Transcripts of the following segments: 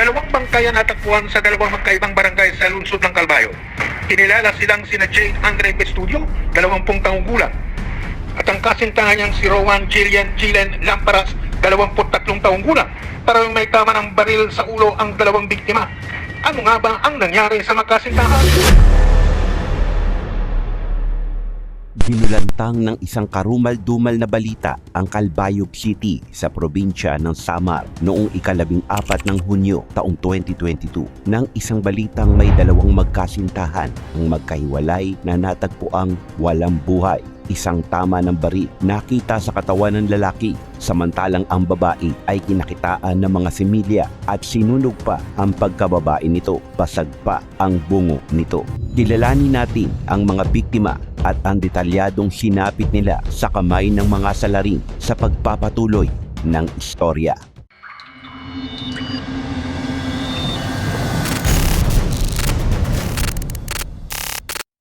Dalawang bangkay ang natagpuan sa dalawang magkaibang barangay sa lungsod ng Calbayo. Kinilala silang sina Jade Andre Bestudio, 20 taong gulang. At ang kasintahan niyang si Rowan Jillian Jilen Lamparas, 23 taong gulang. Parang may tama ng baril sa ulo ang dalawang biktima. Ano nga ba ang nangyari sa magkasintahan? Binulantang ng isang karumal-dumal na balita ang Calbayog City sa probinsya ng Samar noong ikalabing apat ng Hunyo taong 2022 nang isang balitang may dalawang magkasintahan ang magkahiwalay na natagpuang walang buhay. Isang tama ng baril nakita sa katawan ng lalaki samantalang ang babae ay kinakitaan ng mga similya at sinunog pa ang pagkababae nito. Basag pa ang bungo nito. Kilalanin natin ang mga biktima at ang detalyadong sinapit nila sa kamay ng mga salarin sa pagpapatuloy ng istorya.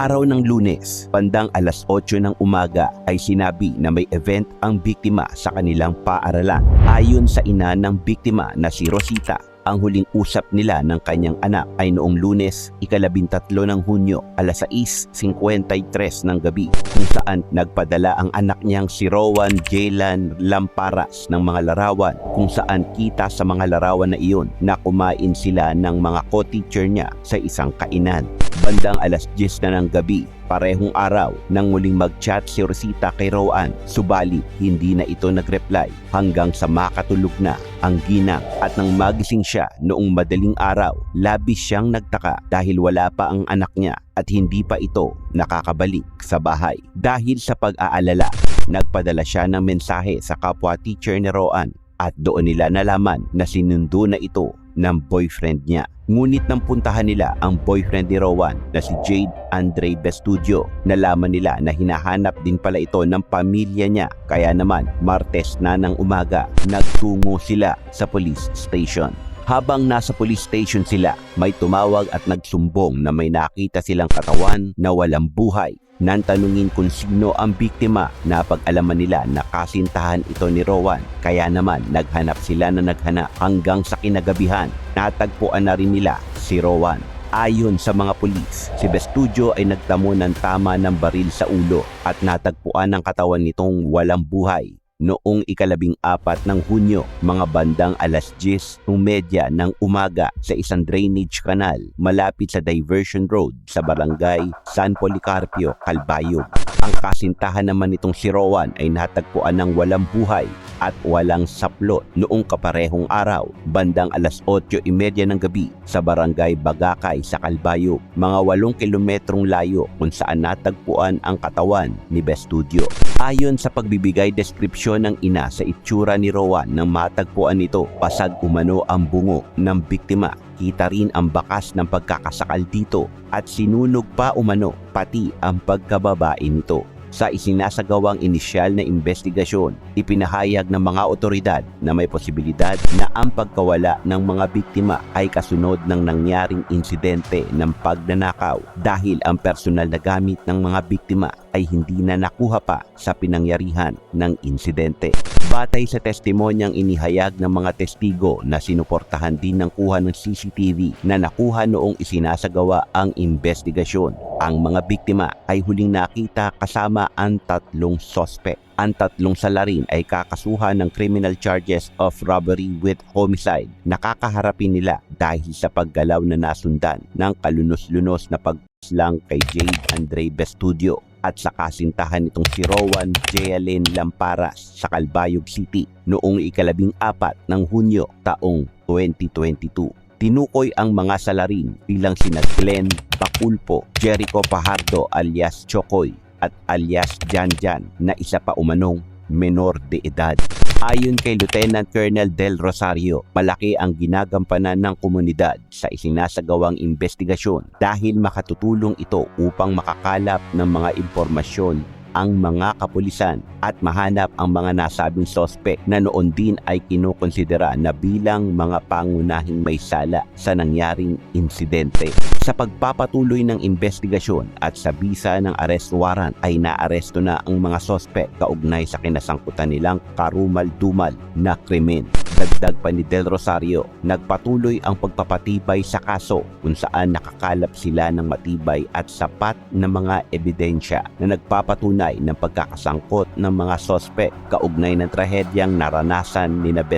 Araw ng lunes, bandang alas 8 ng umaga ay sinabi na may event ang biktima sa kanilang paaralan. Ayon sa ina ng biktima na si Rosita, ang huling usap nila ng kanyang anak ay noong lunes, ikalabintatlo ng Hunyo, alas 6.53 ng gabi, kung saan nagpadala ang anak niyang si Rowan Jalen Lamparas ng mga larawan kung saan kita sa mga larawan na iyon na kumain sila ng mga co-teacher niya sa isang kainan. Bandang alas 10 na ng gabi, parehong araw nang muling mag-chat si Rosita kay Rowan, subalit hindi na ito nag-reply hanggang sa makatulog na ang ginang at nang magising siya noong madaling araw, labis siyang nagtaka dahil wala pa ang anak niya at hindi pa ito nakakabalik sa bahay. Dahil sa pag-aalala, nagpadala siya ng mensahe sa kapwa teacher ni Rowan at doon nila nalaman na sinundo na ito ng boyfriend niya. Ngunit nang puntahan nila ang boyfriend ni Rowan na si Jade Andre Bestudio, nalaman nila na hinahanap din pala ito ng pamilya niya. Kaya naman, Martes na ng umaga, nagtungo sila sa police station. Habang nasa police station sila, may tumawag at nagsumbong na may nakita silang katawan na walang buhay. Nang tanungin kung sino ang biktima, napag-alaman nila na kasintahan ito ni Rowan. Kaya naman naghanap sila na naghanap hanggang sa kinagabihan. Natagpuan na rin nila si Rowan. Ayon sa mga pulis, si Bestudio ay nagtamo ng tama ng baril sa ulo at natagpuan ang katawan nitong walang buhay noong ikalabing apat ng Hunyo, mga bandang alas 10 ng medya ng umaga sa isang drainage canal malapit sa Diversion Road sa barangay San Policarpio, Calbayog. Ang kasintahan naman nitong si Rowan ay natagpuan ng walang buhay at walang saplot noong kaparehong araw, bandang alas 8.30 ng gabi sa barangay Bagakay sa Calbayog, mga 8 kilometrong layo kung saan natagpuan ang katawan ni Bestudio. Ayon sa pagbibigay deskripsyon ng ina sa itsura ni Rowan nang matagpuan nito, pasag umano ang bungo ng biktima. Kita rin ang bakas ng pagkakasakal dito at sinunog pa umano pati ang pagkababae nito. Sa isinasagawang inisyal na investigasyon, ipinahayag ng mga otoridad na may posibilidad na ang pagkawala ng mga biktima ay kasunod ng nangyaring insidente ng pagnanakaw dahil ang personal na gamit ng mga biktima ay hindi na nakuha pa sa pinangyarihan ng insidente. Batay sa testimonyang inihayag ng mga testigo na sinuportahan din ng kuha ng CCTV na nakuha noong isinasagawa ang investigasyon. Ang mga biktima ay huling nakita kasama ang tatlong sospek. Ang tatlong salarin ay kakasuhan ng criminal charges of robbery with homicide. Nakakaharapin nila dahil sa paggalaw na nasundan ng kalunos-lunos na pagpaslang kay Jade Andre Bestudio at sa kasintahan nitong si Rowan Jealyn Lamparas sa Calbayog City noong ikalabing apat ng Hunyo taong 2022. Tinukoy ang mga salarin bilang sina Glenn Baculpo, Jericho Pajardo alias Chokoy at alias Janjan na isa pa umanong menor de edad. Ayon kay Lieutenant Colonel Del Rosario, malaki ang ginagampanan ng komunidad sa isinasagawang investigasyon dahil makatutulong ito upang makakalap ng mga impormasyon ang mga kapulisan at mahanap ang mga nasabing sospek na noon din ay kinukonsidera na bilang mga pangunahing may sala sa nangyaring insidente. Sa pagpapatuloy ng investigasyon at sa bisa ng arrest warrant ay naaresto na ang mga sospek kaugnay sa kinasangkutan nilang karumal-dumal na krimen. Dagdag pa ni Del Rosario, nagpatuloy ang pagpapatibay sa kaso kung saan nakakalap sila ng matibay at sapat na mga ebidensya na nagpapatunay ng pagkakasangkot ng mga sospek kaugnay ng trahedyang naranasan ni Nabe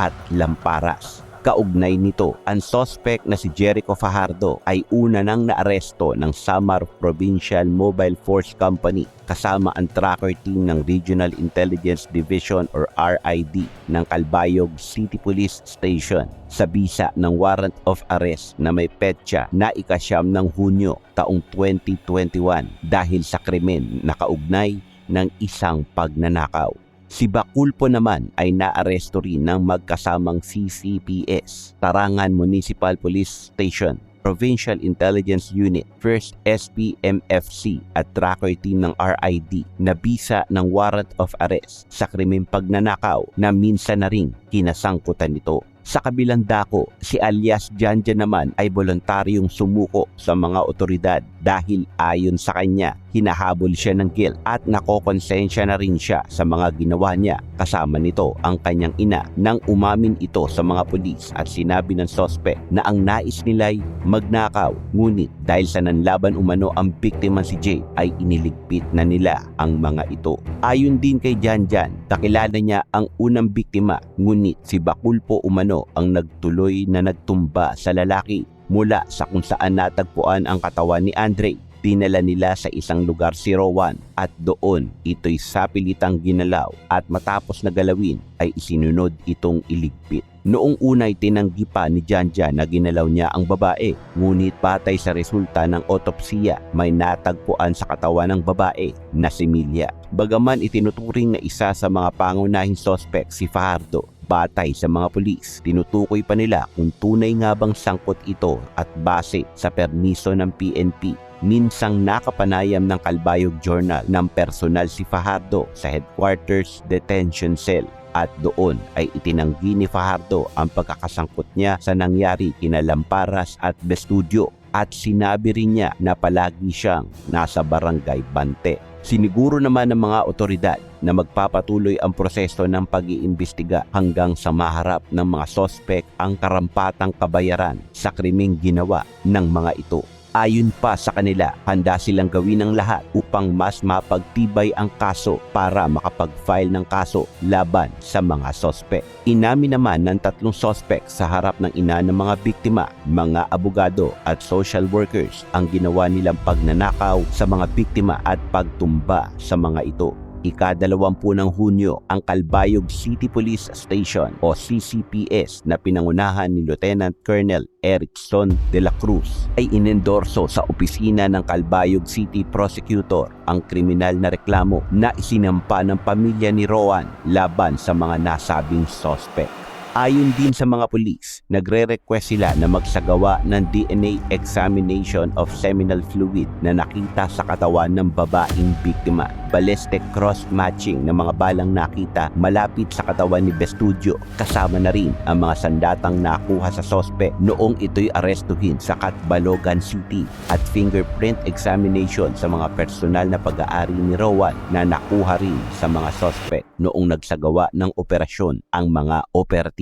at Lamparas. Kaugnay nito, ang sospek na si Jericho Fajardo ay una nang naaresto ng Samar Provincial Mobile Force Company kasama ang tracker team ng Regional Intelligence Division or RID ng Calbayog City Police Station sa bisa ng warrant of arrest na may petsa na ikasyam ng Hunyo taong 2021 dahil sa krimen na kaugnay ng isang pagnanakaw. Si Bakulpo naman ay naaresto rin ng magkasamang CCPS, Tarangan Municipal Police Station, Provincial Intelligence Unit, 1st SPMFC at tracker team ng RID na bisa ng warrant of arrest sa krimeng pagnanakaw na minsan na ring kinasangkutan nito. Sa kabilang dako, si alias Janja naman ay voluntaryong sumuko sa mga otoridad dahil ayon sa kanya, hinahabol siya ng guilt at nakokonsensya na rin siya sa mga ginawa niya. Kasama nito ang kanyang ina nang umamin ito sa mga pulis at sinabi ng sospek na ang nais nila'y magnakaw. Ngunit dahil sa nanlaban umano ang biktima si Jay ay iniligpit na nila ang mga ito. Ayon din kay Janjan, kakilala niya ang unang biktima ngunit si Bakulpo umano ang nagtuloy na nagtumba sa lalaki mula sa kung saan natagpuan ang katawan ni Andre. Dinala nila sa isang lugar si Rowan at doon ito'y sapilitang ginalaw at matapos na galawin ay isinunod itong iligpit. Noong unay tinanggi pa ni Janja na ginalaw niya ang babae, ngunit patay sa resulta ng otopsiya may natagpuan sa katawan ng babae na si Milya. Bagaman itinuturing na isa sa mga pangunahing sospek si Fajardo, batay sa mga pulis, tinutukoy pa nila kung tunay nga bang sangkot ito at base sa permiso ng PNP minsang nakapanayam ng Kalbayog Journal ng personal si Fajardo sa headquarters detention cell. At doon ay itinanggi ni Fajardo ang pagkakasangkot niya sa nangyari kina Lamparas at Bestudio. At sinabi rin niya na palagi siyang nasa barangay Bante. Siniguro naman ng mga otoridad na magpapatuloy ang proseso ng pag-iimbestiga hanggang sa maharap ng mga sospek ang karampatang kabayaran sa krimeng ginawa ng mga ito. Ayon pa sa kanila, handa silang gawin ang lahat upang mas mapagtibay ang kaso para makapag-file ng kaso laban sa mga sospek. Inamin naman ng tatlong sospek sa harap ng ina ng mga biktima, mga abogado at social workers ang ginawa nilang pagnanakaw sa mga biktima at pagtumba sa mga ito ikadalawampu ng Hunyo ang Calbayog City Police Station o CCPS na pinangunahan ni Lieutenant Colonel Erickson de la Cruz ay inendorso sa opisina ng Calbayog City Prosecutor ang kriminal na reklamo na isinampa ng pamilya ni Rowan laban sa mga nasabing sospek. Ayon din sa mga pulis, nagre-request sila na magsagawa ng DNA examination of seminal fluid na nakita sa katawan ng babaeng biktima. Ballistic cross-matching ng mga balang nakita malapit sa katawan ni Bestudio kasama na rin ang mga sandatang nakuha sa sospe noong ito'y arestuhin sa Catbalogan City at fingerprint examination sa mga personal na pag-aari ni Rowan na nakuha rin sa mga sospe noong nagsagawa ng operasyon ang mga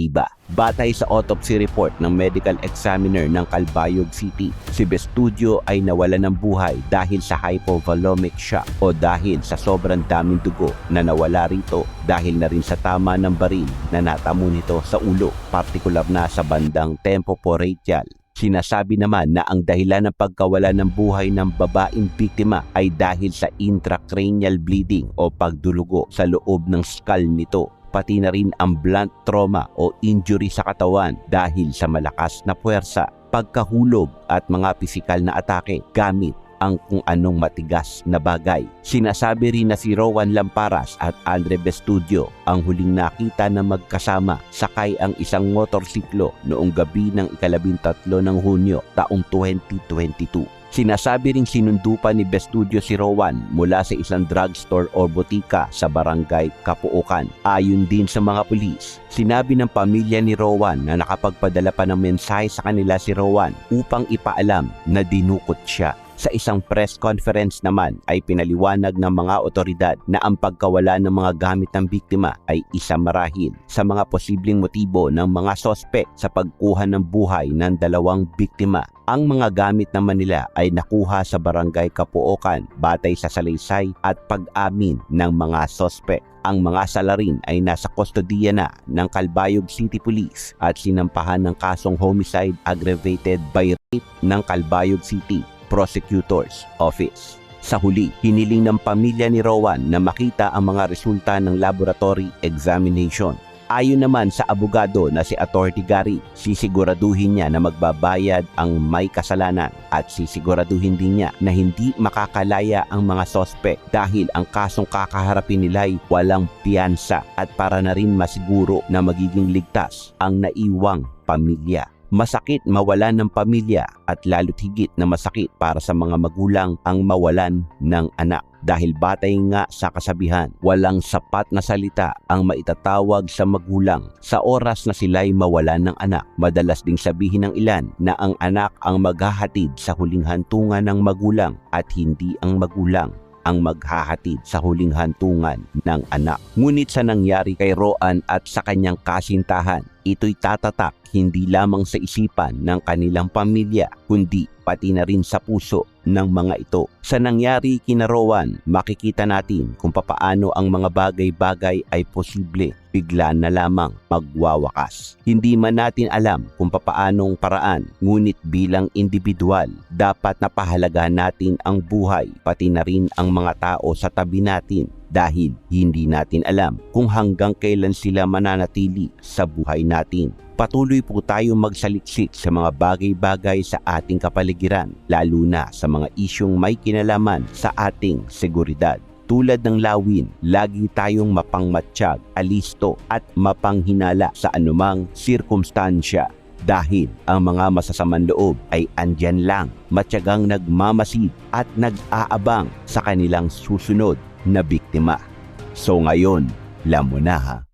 operatiba. Batay sa autopsy report ng medical examiner ng Calbayog City, si Bestudio ay nawala ng buhay dahil sa hypovolemic shock o dahil sa sobrang daming dugo na nawala rito dahil na rin sa tama ng baril na natamo nito sa ulo, partikular na sa bandang tempoporateal. Sinasabi naman na ang dahilan ng pagkawala ng buhay ng babaeng biktima ay dahil sa intracranial bleeding o pagdulugo sa loob ng skull nito pati na rin ang blunt trauma o injury sa katawan dahil sa malakas na puwersa, pagkahulog at mga pisikal na atake gamit ang kung anong matigas na bagay. Sinasabi rin na si Rowan Lamparas at Andre Bestudio ang huling nakita na magkasama sakay ang isang motorsiklo noong gabi ng ikalabintatlo ng Hunyo taong 2022. Sinasabi ring sinundo pa ni Bestudio si Rowan mula sa isang drugstore o botika sa barangay Kapuukan. Ayon din sa mga pulis, sinabi ng pamilya ni Rowan na nakapagpadala pa ng mensahe sa kanila si Rowan upang ipaalam na dinukot siya Sa isang press conference naman ay pinaliwanag ng mga otoridad na ang pagkawala ng mga gamit ng biktima ay isa marahil sa mga posibleng motibo ng mga sospek sa pagkuha ng buhay ng dalawang biktima. Ang mga gamit naman nila ay nakuha sa barangay Kapuokan batay sa salaysay at pag-amin ng mga sospek. Ang mga salarin ay nasa kustodiya na ng Calbayog City Police at sinampahan ng kasong homicide aggravated by rape ng Calbayog City Prosecutor's Office. Sa huli, hiniling ng pamilya ni Rowan na makita ang mga resulta ng laboratory examination. Ayon naman sa abogado na si Atty. Gary, sisiguraduhin niya na magbabayad ang may kasalanan at sisiguraduhin din niya na hindi makakalaya ang mga sospek dahil ang kasong kakaharapin nila ay walang piyansa at para na rin masiguro na magiging ligtas ang naiwang pamilya. Masakit mawalan ng pamilya at lalo't higit na masakit para sa mga magulang ang mawalan ng anak. Dahil batay nga sa kasabihan, walang sapat na salita ang maitatawag sa magulang sa oras na sila'y mawalan ng anak. Madalas ding sabihin ng ilan na ang anak ang maghahatid sa huling hantungan ng magulang at hindi ang magulang ang maghahatid sa huling hantungan ng anak. Ngunit sa nangyari kay Roan at sa kanyang kasintahan, ito'y tatatak hindi lamang sa isipan ng kanilang pamilya, kundi pati na rin sa puso ng mga ito. Sa nangyari kina Rowan, makikita natin kung papaano ang mga bagay-bagay ay posible bigla na lamang magwawakas. Hindi man natin alam kung papaanong paraan, ngunit bilang individual, dapat napahalagahan natin ang buhay, pati na rin ang mga tao sa tabi natin dahil hindi natin alam kung hanggang kailan sila mananatili sa buhay natin. Patuloy po tayong magsaliksik sa mga bagay-bagay sa ating kapaligiran, lalo na sa mga isyong may kinalaman sa ating seguridad. Tulad ng lawin, lagi tayong mapangmatsyag, alisto at mapanghinala sa anumang sirkumstansya dahil ang mga masasamang loob ay andyan lang, matyagang nagmamasid at nag-aabang sa kanilang susunod na biktima. So ngayon, alam mo na.